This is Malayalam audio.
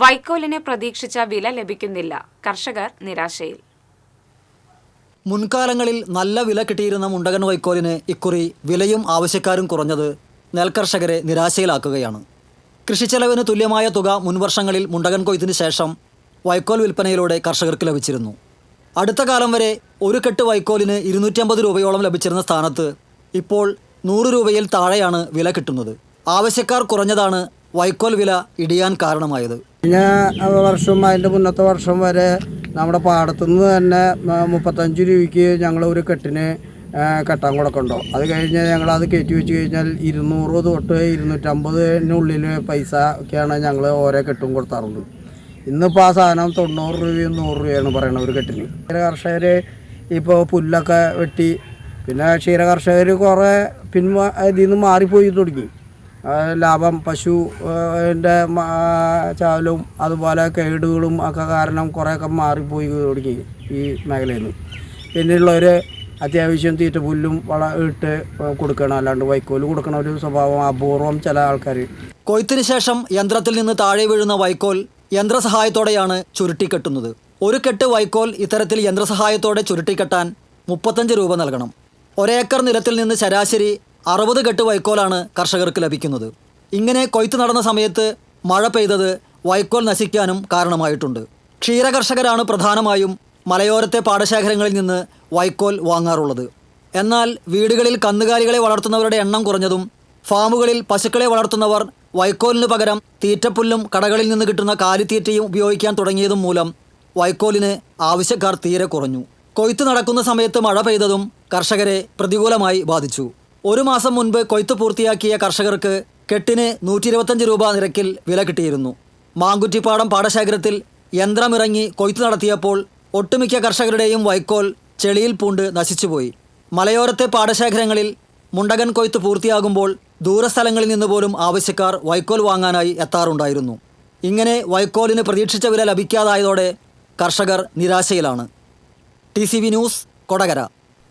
വൈക്കോലിന് പ്രതീക്ഷിച്ച വില ലഭിക്കുന്നില്ല. കർഷകർ നിരാശയിൽ. മുൻകാലങ്ങളിൽ നല്ല വില കിട്ടിയിരുന്ന മുണ്ടകൻ വൈക്കോലിന് ഇക്കുറി വിലയും ആവശ്യക്കാരും കുറഞ്ഞത് നെൽകർഷകരെ നിരാശയിലാക്കുകയാണ്. കൃഷിച്ചെലവിന് തുല്യമായ തുക മുൻവർഷങ്ങളിൽ മുണ്ടകൻ കൊയ്ത്തിന് ശേഷം വൈക്കോൽ വിൽപ്പനയിലൂടെ കർഷകർക്ക് ലഭിച്ചിരുന്നു. അടുത്ത കാലം വരെ ഒരു കെട്ട് വൈക്കോലിന് ഇരുന്നൂറ്റമ്പത് രൂപയോളം ലഭിച്ചിരുന്ന സ്ഥാനത്ത് ഇപ്പോൾ നൂറ് രൂപയിൽ താഴെയാണ് വില കിട്ടുന്നത്. ആവശ്യക്കാർ കുറഞ്ഞതാണ് വൈക്കോൽ വില ഇടിയാൻ കാരണമായത്. കഴിഞ്ഞ വർഷം അതിന്റെ മുന്നത്തെ വർഷം വരെ നമ്മുടെ പാടത്തുനിന്ന് തന്നെ മുപ്പത്തഞ്ച് രൂപയ്ക്ക് ഞങ്ങൾ ഒരു കെട്ടിന് കെട്ടാൻ കൊടുക്കണ്ടോ അത് കഴിഞ്ഞ് ഞങ്ങൾ അത് കയറ്റി വെച്ച് കഴിഞ്ഞാൽ ഇരുന്നൂറ് തൊട്ട് ഇരുന്നൂറ്റമ്പതിനുള്ളിൽ പൈസ ഒക്കെയാണ് ഞങ്ങൾ ഓരോ കെട്ടും കൊടുത്താറുള്ളത് ഇന്നിപ്പോൾ ആ സാധനം തൊണ്ണൂറ് രൂപയും നൂറ് രൂപയാണ് പറയുന്നത് ഒരു കെട്ടിന്. കർഷകർ ഇപ്പോൾ പുല്ലൊക്കെ വെട്ടി പിന്നെ ക്ഷീര കർഷകർ കുറേ പിന്മാ ഇതിൽ നിന്ന് മാറിപ്പോയി തുടങ്ങി. ലാഭം പശുവിന്റെ ചാലും അതുപോലെ കേടുകളും ഒക്കെ കാരണം കുറേയൊക്കെ മാറിപ്പോയി തുടങ്ങി ഈ മേഖലയിൽ നിന്ന് പിന്നെയുള്ളവർ അത്യാവശ്യം തീറ്റ പുല്ലും വള ഇട്ട് കൊടുക്കണം. അല്ലാണ്ട് വൈക്കോൽ കൊടുക്കണ ഒരു സ്വഭാവം അപൂർവം ചില ആൾക്കാർ കൊയ്ത്തിന് ശേഷം യന്ത്രത്തിൽ നിന്ന് താഴെ വീഴുന്ന വൈക്കോൽ യന്ത്രസഹായത്തോടെയാണ് ചുരുട്ടിക്കെട്ടുന്നത്. ഒരു കെട്ട് വൈക്കോൽ ഇത്തരത്തിൽ യന്ത്രസഹായത്തോടെ ചുരുട്ടിക്കെട്ടാൻ മുപ്പത്തഞ്ച് രൂപ നൽകണം. ഒരേക്കർ നിലത്തിൽ നിന്ന് ശരാശരി അറുപത് കെട്ട് വൈക്കോലാണ് കർഷകർക്ക് ലഭിക്കുന്നത്. ഇങ്ങനെ കൊയ്ത്ത് നടന്ന സമയത്ത് മഴ പെയ്തത് വൈക്കോൽ നശിക്കാനും കാരണമായിട്ടുണ്ട്. ക്ഷീരകർഷകരാണ് പ്രധാനമായും മലയോരത്തെ പാടശേഖരങ്ങളിൽ നിന്ന് വൈക്കോൽ വാങ്ങാറുള്ളത്. എന്നാൽ വീടുകളിൽ കന്നുകാലികളെ വളർത്തുന്നവരുടെ എണ്ണം കുറഞ്ഞതും ഫാമുകളിൽ പശുക്കളെ വളർത്തുന്നവർ വൈക്കോലിന് പകരം തീറ്റപ്പുല്ലും കടകളിൽ നിന്ന് കിട്ടുന്ന കാലിത്തീറ്റയും ഉപയോഗിക്കാൻ തുടങ്ങിയതും മൂലം വൈക്കോലിന് ആവശ്യക്കാർ തീരെ കുറഞ്ഞു. കൊയ്ത്ത് നടക്കുന്ന സമയത്ത് മഴ പെയ്തതും കർഷകരെ പ്രതികൂലമായി ബാധിച്ചു. ഒരു മാസം മുൻപ് കൊയ്ത്ത് പൂർത്തിയാക്കിയ കർഷകർക്ക് കെട്ടിന് നൂറ്റി ഇരുപത്തഞ്ച് രൂപ നിരക്കിൽ വില കിട്ടിയിരുന്നു. മാങ്കുറ്റിപ്പാടം പാടശേഖരത്തിൽ യന്ത്രമിറങ്ങി കൊയ്ത്ത് നടത്തിയപ്പോൾ ഒട്ടുമിക്ക കർഷകരുടെയും വൈക്കോൽ ചെളിയിൽ പൂണ്ട് നശിച്ചുപോയി. മലയോരത്തെ പാടശേഖരങ്ങളിൽ മുണ്ടകൻ കൊയ്ത്ത് പൂർത്തിയാകുമ്പോൾ ദൂരസ്ഥലങ്ങളിൽ നിന്ന് പോലും ആവശ്യക്കാർ വൈക്കോൽ വാങ്ങാനായി എത്താറുണ്ടായിരുന്നു. ഇങ്ങനെ വൈക്കോലിന് പ്രതീക്ഷിച്ച വില ലഭിക്കാതായതോടെ കർഷകർ നിരാശയിലാണ്. T news Kodakara.